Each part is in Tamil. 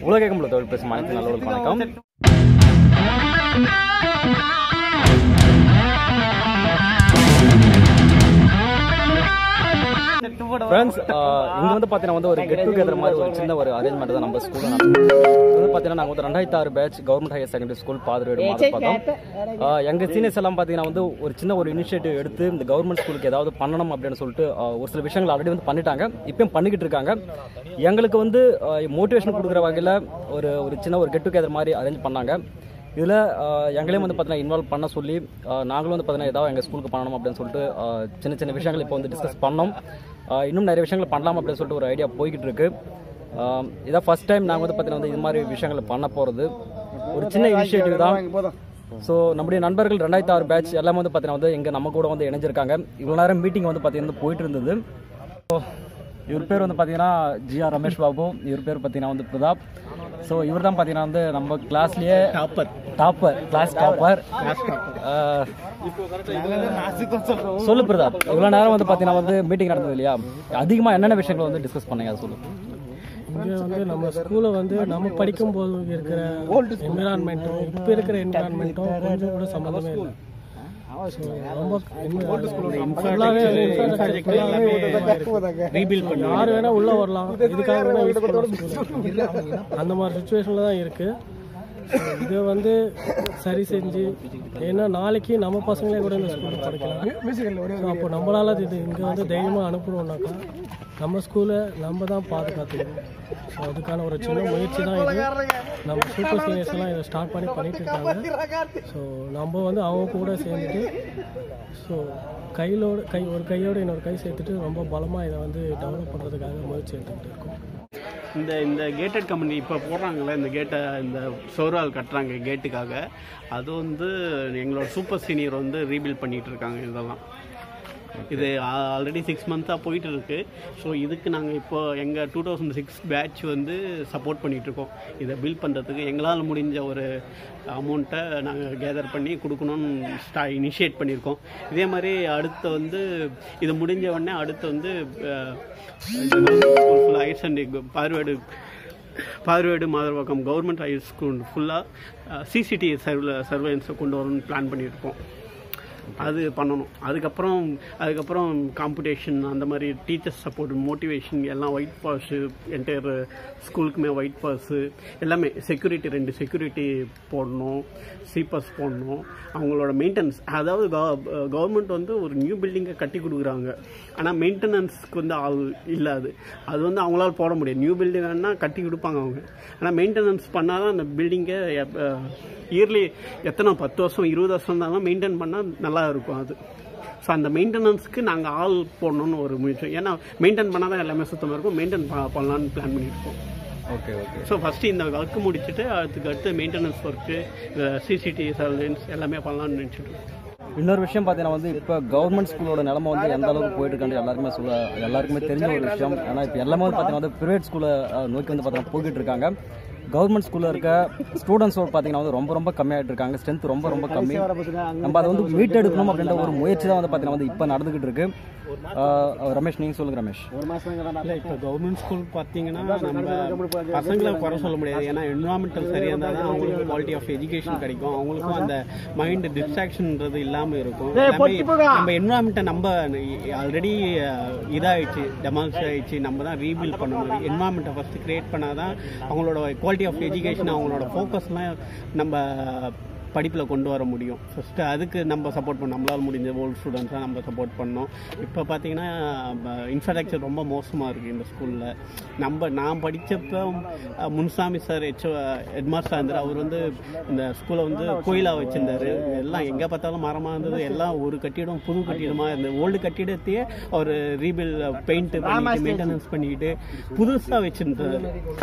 உலகம் உள்ள தொழில் பேசும் அனைத்து நல்லவர்களுக்கு வணக்கம். ஃப்ரெண்ட்ஸ் இங்க வந்து பார்த்தீங்கன்னா வந்து ஒரு கெட் டுகெதர் மாதிரி ஒரு சின்ன ஒரு அரேஞ்ச்மெண்ட் தான் நம்ம ஸ்கூலில் வந்து பார்த்தீங்கன்னா நாங்கள் வந்து ரெண்டாயிரத்தி ஆறு batch government higher secondary school Pathiriveedu மாதிரி பார்த்தோம். ஆஹ் எங்க சீனியர்ஸ் எல்லாம் பார்த்தீங்கன்னா வந்து ஒரு சின்ன ஒரு இனிஷியேட்டிவ் எடுத்து இந்த கவர்மெண்ட் ஸ்கூலுக்கு ஏதாவது பண்ணணும் அப்படின்னு சொல்லிட்டு ஒரு சில விஷயங்கள் ஆல்ரெடி வந்து பண்ணிட்டாங்க. இப்பயும் பண்ணிக்கிட்டு இருக்காங்க. எங்களுக்கு வந்து மோட்டிவேஷன் கொடுக்குற வகையில் ஒரு ஒரு சின்ன ஒரு கெட் டுகெதர் மாதிரி அரேஞ்ச் பண்ணாங்க. இதில் எங்களையும் வந்து பார்த்தீங்கன்னா இன்வால்வ் பண்ண சொல்லி நாங்களும் வந்து பார்த்தீங்கன்னா ஏதாவது எங்கள் ஸ்கூலுக்கு பண்ணணும் அப்படின்னு சொல்லிட்டு சின்ன சின்ன விஷயங்கள் இப்போ வந்து டிஸ்கஸ் பண்ணோம். இன்னும் நிறைய விஷயங்கள் பண்ணலாம் அப்படின்னு சொல்லிட்டு ஒரு ஐடியா போய்கிட்டு இருக்கு. இதான் ஃபஸ்ட் டைம் நாங்கள் வந்து பார்த்தீங்கன்னா வந்து இது மாதிரி விஷயங்கள் பண்ண போகிறது ஒரு சின்ன இனிஷியேட்டிவ் தான். ஸோ நம்முடைய நண்பர்கள் ரெண்டாயிரத்தி ஆறு பேட்ச் எல்லாமே வந்து பார்த்தீங்கன்னா வந்து எங்கள் நம்ம கூட வந்து இணைஞ்சிருக்காங்க. இவ்வளோ நேரம் மீட்டிங் வந்து பார்த்தீங்கன்னா போயிட்டு இருந்தது. ஸோ இவர் பேர் வந்து பார்த்தீங்கன்னா ஜிஆர் ரமேஷ் பாபு. இவர் பேர் பார்த்தீங்கன்னா வந்து பிரதாப். ஸோ இவர் தான் பார்த்தீங்கன்னா வந்து நம்ம கிளாஸ்லேயே டாப்பர் டாப்பர் கிளாஸ் டாப்பர் சொல்லு பிரதாப். இவ்வளோ நேரம் வந்து பார்த்தீங்கன்னா வந்து மீட்டிங் நடந்தது இல்லையா? அதிகமாக என்னென்ன விஷயங்களை வந்து டிஸ்கஸ் பண்ணீங்க? அதை சொல்லு. இங்கே வந்து நம்ம ஸ்கூலில் வந்து நம்ம படிக்கும்போது இருக்கிற என்விரான்மெண்ட்டும் இப்போ இருக்கிற என்விரான்மெண்ட்டும் கொஞ்சம் கூட சம்மந்தமே இல்லை. யார் வேணா உள்ள வரலாம் இதுக்காக அந்த மாதிரி சுச்சுவேஷனில் தான் இருக்கு இதை வந்து சரி செஞ்சு ஏன்னா நாளைக்கு நம்ம பசங்களே கூட இந்த ஸ்கூலில் படிக்கலாம். அப்போ நம்மளால இது இங்கே வந்து தைரியமாக அனுப்பணும்னாக்கா நம்ம ஸ்கூலை நம்ம தான் பாதுகாத்துக்கணும். ஸோ அதுக்கான ஒரு சின்ன முயற்சி தான் இது. நம்ம சூப்பர் சீனியர்ஸ் எல்லாம் இதை ஸ்டார்ட் பண்ணி பண்ணிட்டு இருக்காங்க. ஸோ நம்ம வந்து அவங்க கூட சேர்ந்துட்டு ஸோ கையிலோட கை ஒரு கையோட இன்னொரு கை சேர்த்துட்டு ரொம்ப பலமாக இதை வந்து டெவலப் பண்ணுறதுக்காக முயற்சி எடுத்துக்கிட்டு இருக்கோம். இந்த இந்த கேட்டட் கம்பெனி இப்போ போடுறாங்கல்ல இந்த கேட்டை இந்த சோர்வால் கட்டுறாங்க கேட்டுக்காக அது வந்து எங்களோட சூப்பர் சீனியர் வந்து ரீபில்ட் பண்ணிகிட்டு இருக்காங்க இதெல்லாம். இது ஆல்ரெடி சிக்ஸ் மந்த்தாக போயிட்டு இருக்கு ஸோ இதுக்கு நாங்கள் இப்போ எங்கள் டூ தௌசண்ட் சிக்ஸ் பேட்ச் வந்து சப்போர்ட் பண்ணிகிட்ருக்கோம் இதை பில் பண்ணுறதுக்கு எங்களால் முடிஞ்ச ஒரு அமௌண்ட்டை நாங்கள் கேதர் பண்ணி கொடுக்கணும்னு ஸ்டா இனிஷியேட் பண்ணியிருக்கோம் இதே மாதிரி அடுத்து வந்து இது முடிஞ்ச உடனே அடுத்து வந்து ஃபுல்லாக ஹையர் செகண்டரி பார்வேடு பார்வேடு மாதர்வாக்கம் கவர்மெண்ட் ஹையர் ஸ்கூல் ஃபுல்லாக சிசிடிவி சர்வ சர்வேலன்ஸை கொண்டு வரணும்னு பிளான் பண்ணியிருக்கோம் அது பண்ணணும். அதுக்கப்புறம் அதுக்கப்புறம் காம்படிஷன் அந்த மாதிரி டீச்சர்ஸ் சப்போர்ட் மோட்டிவேஷன் எல்லாம் ஒயிட் பாஸு என்டையர் ஸ்கூலுக்குமே ஒயிட் பாஸு எல்லாமே செக்யூரிட்டி ரெண்டு செக்யூரிட்டி போடணும் சீப்பர்ஸ் போடணும். அவங்களோட மெயின்டெனன்ஸ் அதாவது கவர்மெண்ட் வந்து ஒரு நியூ பில்டிங்கை கட்டி கொடுக்குறாங்க. ஆனால் மெயின்டெனன்ஸ்க்கு வந்து ஆள் இல்லை அது அது வந்து அவங்களால போட முடியாது. நியூ பில்டிங் வேணால் கட்டி கொடுப்பாங்க அவங்க. ஆனால் மெயின்டெனன்ஸ் பண்ணால் தான் அந்த பில்டிங்கை இயர்லி எத்தனை பத்து வருஷம் இருபது வருஷம் இருந்தாலும் மெயின்டைன் பண்ணால் நல்லா இருக்கும் அது. ஸோ அந்த மெயின்டெனன்ஸ்க்கு நாங்கள் ஆள் போடணும்னு ஒரு முயற்சி. ஏன்னா மெயின்டைன் பண்ணால் தான் எல்லாமே சுத்தமாக இருக்கும். மெயின்டைன் பண்ணலான்னு பிளான் பண்ணியிருக்கோம். ஓகே ஓகே ஸோ ஃபஸ்ட்டு இந்த ஒர்க்கு முடிச்சுட்டு அதுக்கு அடுத்து மெயின்டெனன்ஸ் ஒர்க்கு சிசிடிவி சர்வேலன்ஸ் எல்லாமே பண்ணலாம்னு நினச்சிட்டு. இன்னொரு விஷயம் பார்த்தீங்கன்னா வந்து இப்போ கவர்மெண்ட் ஸ்கூலோட நிலமை வந்து எந்த அளவுக்கு போயிட்டு இருக்கான்னு எல்லாருக்குமே சொல்ல எல்லாருக்குமே தெரிஞ்ச ஒரு விஷயம். ஏன்னா இப்போ எல்லாமே வந்து பார்த்தீங்கன்னா வந்து ப்ரைவேட் ஸ்கூலை நோக்கி வந்து பார்த்தீங்கன்னா போய்கிட்டு இருக்காங்க. கவர்மெண்ட் ஸ்கூலில் இருக்க ஸ்டூடெண்ட்ஸோட பார்த்தீங்கன்னா வந்து ரொம்ப ரொம்ப கம்மியாகிட்டு இருக்காங்க. ஸ்ட்ரென்த் ரொம்ப ரொம்ப கம்மி. நம்ம அதை வந்து மீட்டெடுக்கணும் அப்படின்ற ஒரு முயற்சி தான் வந்து பார்த்தீங்கன்னா வந்து இப்போ நடந்துகிட்டு இருக்கு. ரமேஷ் நீங்கள் சொல்லுங்க ரமேஷ். இல்லை இப்போ கவர்மெண்ட் ஸ்கூல் பார்த்தீங்கன்னா நம்ம பசங்களை குறை சொல்ல முடியாது. ஏன்னா என்வரான்மெண்டல் சரியாக இருந்தால் தான் அவங்களுக்கு குவாலிட்டி ஆஃப் எஜுகேஷன் கிடைக்கும். அவங்களுக்கும் அந்த மைண்ட் டிஸ்ட்ராக்ஷன்ன்றது இல்லாமல் இருக்கும். நம்ம என்வரான்மெண்ட்டை நம்ம ஆல்ரெடி இதாகிடுச்சு டெமால்ஸ் ஆயிடுச்சு. நம்ம தான் ரீபில்ட் பண்ணணும். என்வரான்மெண்ட்டை ஃபஸ்ட்டு கிரியேட் பண்ணால் தான் அவங்களோட குவாலிட்டி குவாலிட்டி ஆஃப் எஜுகேஷன் அவங்களோட ஃபோக்கஸ்லாம் நம்ம படிப்பில் கொண்டு வர முடியும். ஃபஸ்ட்டு அதுக்கு நம்ம சப்போர்ட் பண்ணோம். நம்மளால் முடிஞ்ச ஓல்டு ஸ்டூடெண்ட்ஸாக நம்ம சப்போர்ட் பண்ணோம். இப்போ பார்த்தீங்கன்னா இன்ஃப்ராஸ்ட்ரக்சர் ரொம்ப மோசமாக இருக்குது இந்த ஸ்கூலில் நம்ம நான் படித்தப்போ முன்சாமி சார் ஹெச் ஹெட்மாஸ்டர் இருந்தார். அவர் வந்து இந்த ஸ்கூலை வந்து கோயிலாக வச்சுருந்தாரு. எல்லாம் எங்கே பார்த்தாலும் மரமாக இருந்தது. எல்லாம் ஒரு கட்டிடம் புது கட்டிடமாக இருந்தது. ஓல்டு கட்டிடத்தையே அவர் ரீபில் பெயிண்ட் பண்ணிட்டு மெயின்டெனன்ஸ் பண்ணிக்கிட்டு புதுசாக வச்சுருந்தாரு.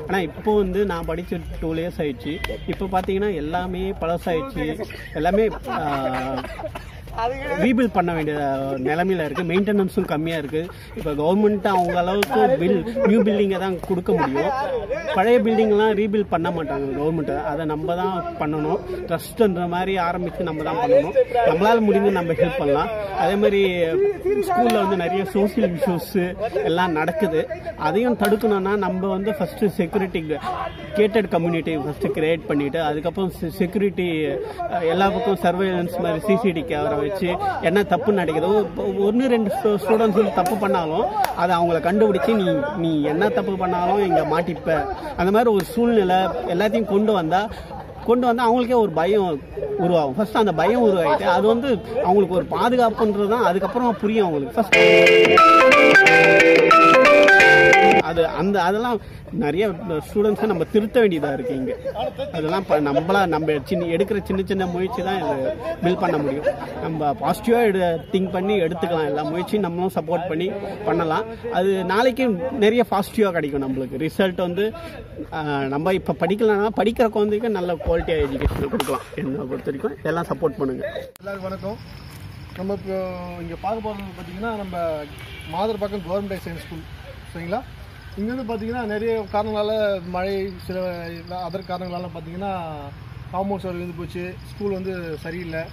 ஆனால் இப்போ வந்து நான் படித்த டூ இயர்ஸ் ஆயிடுச்சு. இப்போ பார்த்தீங்கன்னா எல்லாமே பழசாயிடுச்சு. எல்லாமே ரீபில் பண்ண வேண்டிய நிலமையில இருக்கு. மெயின்டெனன்ஸும் கம்மியா இருக்கு. இப்போ கவர்மெண்ட் அவங்க அளவுக்கு பில் நியூ பில்டிங்கை தான் கொடுக்க முடியும். பழைய பில்டிங்லாம் ரீபில் பண்ண மாட்டாங்க கவர்மெண்ட் அதை நம்ம தான் பண்ணணும். ட்ரஸ்ட்ன்ற மாதிரி ஆரம்பித்து நம்ம தான் பண்ணணும். நம்மளால முடிஞ்சு நம்ம ஹெல்ப் பண்ணலாம். அதே மாதிரி ஸ்கூல்ல வந்து நிறைய சோசியல் இஷ்யூஸ் எல்லாம் நடக்குது. அதையும் தடுக்கணும்னா நம்ம வந்து first security gated community first create பண்ணிட்டு அதுக்கப்புறம் செக்யூரிட்டி எல்லா பக்கம் சர்வேலன்ஸ் மாதிரி சிசிடி கேமரா வச்சு என்ன தப்பு நடக்குதோ? ஒன்று ரெண்டு ஸ்டூடெண்ட்ஸ் தப்பு பண்ணாலும் அதை அவங்கள கண்டுபிடிச்சு நீ நீ என்ன தப்பு பண்ணாலும் இங்கே மாட்டிப்ப. அந்த மாதிரி ஒரு சூழ்நிலை எல்லாத்தையும் கொண்டு வந்தால் கொண்டு வந்து அவங்களுக்கே ஒரு பயம் உருவாகும். ஃபர்ஸ்ட் அந்த பயம் உருவாகிட்டு அது வந்து அவங்களுக்கு ஒரு பாதுகாப்புன்றது தான். அதுக்கப்புறம் புரியும் அவங்களுக்கு. ஃபர்ஸ்ட் அது அந்த அதெல்லாம் நிறைய ஸ்டூடெண்ட்ஸை நம்ம திருத்த வேண்டியதாக இருக்குது இங்கே. அதெல்லாம் இப்போ நம்மளா நம்ம சின்ன எடுக்கிற சின்ன சின்ன முயற்சி தான் இது பில் பண்ண முடியும். நம்ம பாசிட்டிவாக எடு திங்க் பண்ணி எடுத்துக்கலாம். எல்லா முயற்சியும் நம்மளும் சப்போர்ட் பண்ணி பண்ணலாம். அது நாளைக்கு நிறைய பாசிட்டிவாக கிடைக்கும் நம்மளுக்கு. ரிசல்ட் வந்து நம்ம இப்போ படிக்கலன்னா படிக்கிற குழந்தைக்கு நல்ல குவாலிட்டியாக எஜுகேஷன் கொடுக்கலாம். என்ன பொறுத்த வரைக்கும் எல்லாம் சப்போர்ட் பண்ணுங்கள் எல்லாருக்கும் வணக்கம். நம்ம இப்போ இங்கே பார்க்க போகிறது பார்த்தீங்கன்னா நம்ம Madharpakkam government high science school சரிங்களா? இங்கே வந்து பார்த்தீங்கன்னா நிறைய காரணங்களால் மழை சில அதர் காரணங்களாலாம் பார்த்தீங்கன்னா காம்பவுண்ட் சுவர் விழுந்து போச்சு. ஸ்கூல் வந்து சரியில்லை.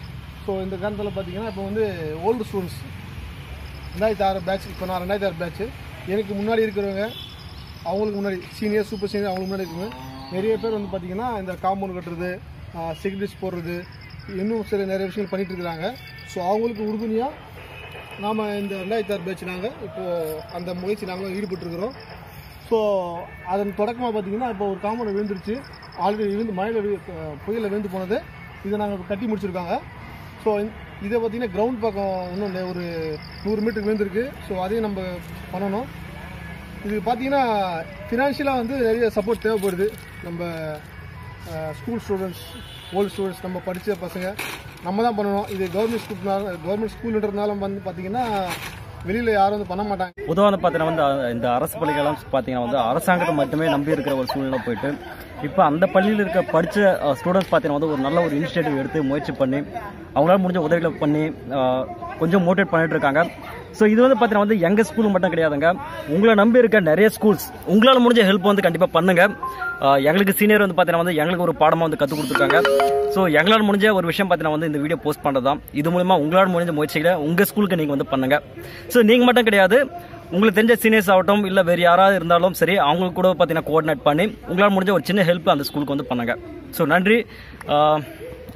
ஸோ இந்த காரணத்தில் பார்த்தீங்கன்னா இப்போ வந்து ஓல்டு ஸ்டூடெண்ட்ஸ் ரெண்டாயிரத்தி ஆறு பேட்ச் இப்போ நான் ரெண்டாயிரத்தி ஆறு பேட்ச் எனக்கு முன்னாடி இருக்கிறவங்க அவங்களுக்கு முன்னாடி சீனியர் சூப்பர் சீனியர் அவங்களுக்கு முன்னாடி இருக்கிறவங்க நிறைய பேர் வந்து பார்த்தீங்கன்னா இந்த காம்பவுண்ட் கட்டுறது செக்யூரிட்டிஸ் போடுறது இன்னும் சில நிறைய விஷயங்கள் பண்ணிகிட்டு இருக்கிறாங்க. ஸோ அவங்களுக்கு உறுதுணையாக நாம் இந்த ரெண்டாயிரத்தி ஆறு பேச்சு நாங்கள் இப்போது அந்த முயற்சி நாங்களும் ஈடுபட்டுருக்குறோம். ஸோ அதன் தொடக்கமாக பார்த்தீங்கன்னா இப்போ ஒரு காம்பவுண்ட் விழுந்துருச்சு. ஆல்ரெடி விழுந்து மழையில் புயலில் விழுந்து போனது. இதை நாங்கள் கட்டி முடிச்சிருக்காங்க. ஸோ இதை பார்த்தீங்கன்னா கிரவுண்ட் பக்கம் இன்னும் இல்லை ஒரு நூறு மீட்டர் விழுந்திருக்கு. ஸோ அதையும் நம்ம பண்ணணும். இதுக்கு பார்த்தீங்கன்னா ஃபினான்ஷியலாக வந்து நிறைய சப்போர்ட் தேவைப்படுது. நம்ம ஸ்கூல் ஸ்டூடெண்ட்ஸ் ஓல்டு ஸ்டூடெண்ட்ஸ் நம்ம படித்த பசங்க நம்ம தான் பண்ணணும். இது கவர்மெண்ட் ஸ்கூல்னால கவர்மெண்ட் ஸ்கூல்ன்றதுனால வந்து பார்த்தீங்கன்னா வெளியில் யாரும் வந்து பண்ண மாட்டாங்க. பொதுவாக வந்து பார்த்தீங்கன்னா வந்து இந்த அரசு பள்ளிகள்லாம் பார்த்தீங்கன்னா வந்து அரசாங்கத்தை மட்டுமே நம்பி இருக்கிற ஒரு சூழ்நிலை போயிட்டு இப்போ அந்த பள்ளியில் இருக்க படித்த ஸ்டூடெண்ட்ஸ் பார்த்தீங்கன்னா வந்து ஒரு நல்ல ஒரு இனிஷியேட்டிவ் எடுத்து முயற்சி பண்ணி அவங்களால முடிஞ்ச உதவிகளை பண்ணி கொஞ்சம் மோட்டிவேட் பண்ணிட்டு இருக்காங்க. ஸோ இது வந்து பார்த்தீங்கன்னா வந்து எங்கள் ஸ்கூல் மட்டும் கிடையாதுங்க. உங்களை நம்பி இருக்க நிறைய ஸ்கூல்ஸ் உங்களால் முடிஞ்ச ஹெல்ப் வந்து கண்டிப்பாக பண்ணுங்க. எங்களுக்கு சீனியர் வந்து பார்த்தீங்கன்னா வந்து எங்களுக்கு ஒரு பாடமாக வந்து கற்றுக் கொடுத்துருக்காங்க. ஸோ எங்களால் முடிஞ்ச ஒரு விஷயம் பார்த்தீங்கன்னா வந்து இந்த வீடியோ போஸ்ட் பண்ணுறது தான். இது மூலமா உங்களால் முடிஞ்ச முயற்சிகளை உங்கள் ஸ்கூலுக்கு நீங்கள் வந்து பண்ணுங்க. ஸோ நீங்கள் மட்டும் கிடையாது உங்களுக்கு தெரிஞ்ச சீனியர்ஸ் ஆகட்டும் இல்லை வேறு யாராவது இருந்தாலும் சரி அவங்களுக்கு கூட பார்த்தீங்கன்னா கோஆர்டினேட் பண்ணி உங்களால் முடிஞ்ச ஒரு சின்ன ஹெல்ப் அந்த ஸ்கூலுக்கு வந்து பண்ணுங்க. ஸோ நன்றி.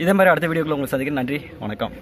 இதே மாதிரி அடுத்த வீடியோக்குள்ள உங்களுக்கு சந்திக்கிறேன். நன்றி. வணக்கம்.